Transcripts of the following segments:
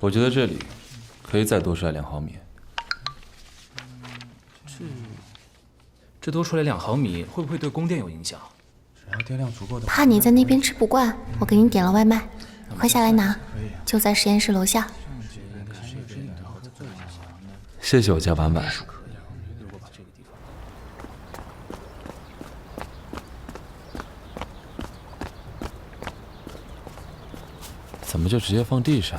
我觉得这里可以再多出来两毫米。这这多出来两毫米，会不会对供电有影响？只要电量足够的，怕你在那边吃不惯，我给你点了外卖，快下来拿，就在实验室楼下。谢谢我家婉婉。么就直接放地上？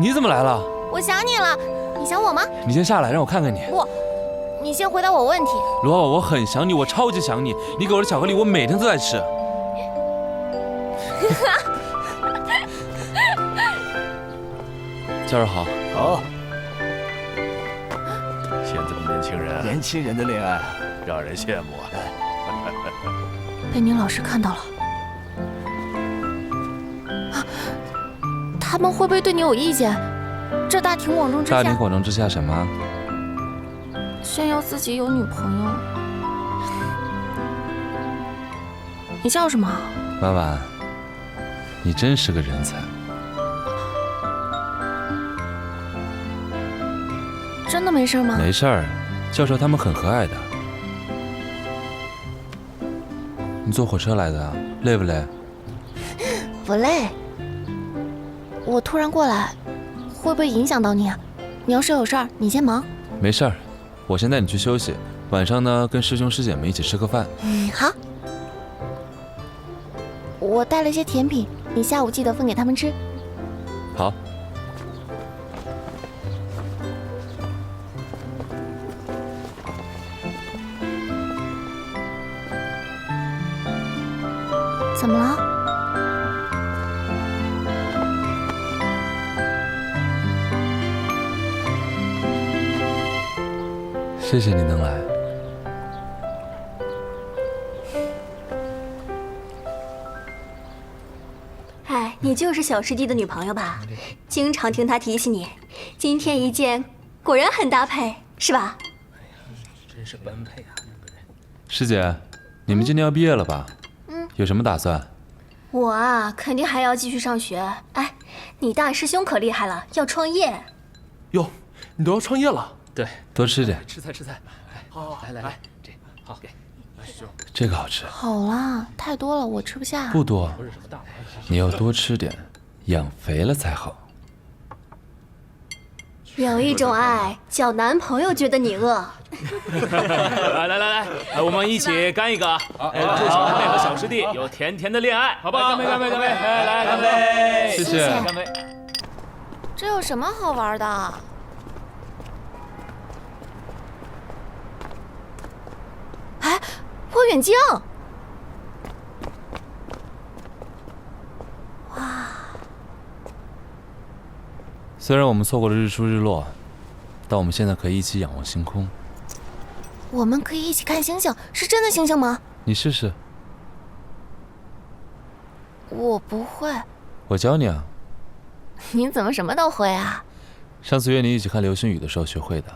你怎么来了？我想你了，你想我吗？你先下来，让我看看你。不，你先回答我问题。罗，我很想你，我超级想你。你给我的巧克力，我每天都在吃。教授好。好。轻人，年轻人的恋爱让人羡慕啊。被宁老师看到了。他们会不会对你有意见？这大庭广众之下，大庭广众之下什么？炫耀自己有女朋友。你笑什么？婉婉，你真是个人才。真的没事吗？没事儿，教授他们很和蔼的。你坐火车来的，累不累？不累。我突然过来，会不会影响到你？啊？你要是有事儿，你先忙。没事儿，我先带你去休息。晚上呢，跟师兄师姐们一起吃个饭。嗯，好。我带了些甜品，你下午记得分给他们吃。好。怎么了？谢谢你能来。哎，你就是小师弟的女朋友吧？经常听他提起你，今天一见，果然很搭配，是吧？真是般配啊！师姐，你们今年要毕业了吧？嗯。有什么打算？我啊，肯定还要继续上学。哎，你大师兄可厉害了，要创业。哟，你都要创业了？对，多吃点，吃菜吃菜，好好，来来来，这好给，这个好吃。好啦，太多了我吃不下。不多，你要多吃点，养肥了才好。有一种爱叫男朋友觉得你饿。来来来来，我们一起干一个啊！祝小师妹和小师弟有甜甜的恋爱，好不好？干杯干杯干杯！来干杯！谢谢。干杯。这有什么好玩的？哎，望远镜！虽然我们错过了日出日落，但我们现在可以一起仰望星空。我们可以一起看星星，是真的星星吗？你试试。我不会。我教你啊。你怎么什么都会啊？上次约你一起看流星雨的时候学会的。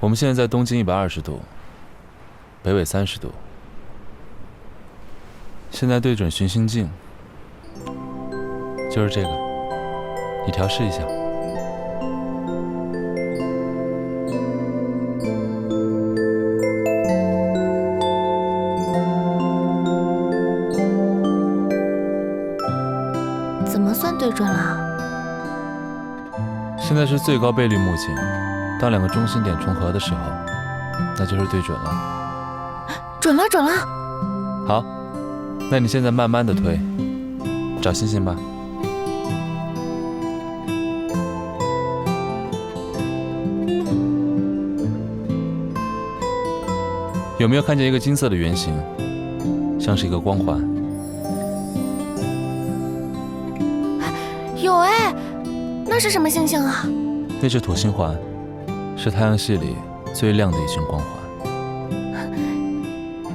我们现在在东经一百二十度，北纬三十度。现在对准寻星镜，就是这个，你调试一下。怎么算对准了？现在是最高倍率目前。当两个中心点重合的时候，那就是对准了。准了，准了。好，那你现在慢慢的推，找星星吧。有没有看见一个金色的圆形，像是一个光环？有哎，那是什么星星啊？那是土星环。是太阳系里最亮的一群光环，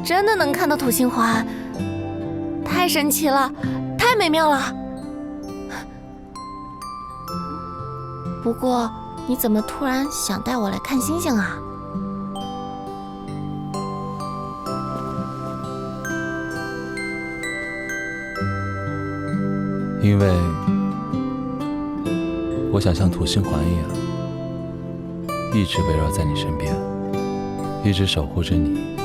真的能看到土星环，太神奇了，太美妙了。不过你怎么突然想带我来看星星啊？因为我想像土星环一样，一直围绕在你身边，一直守护着你。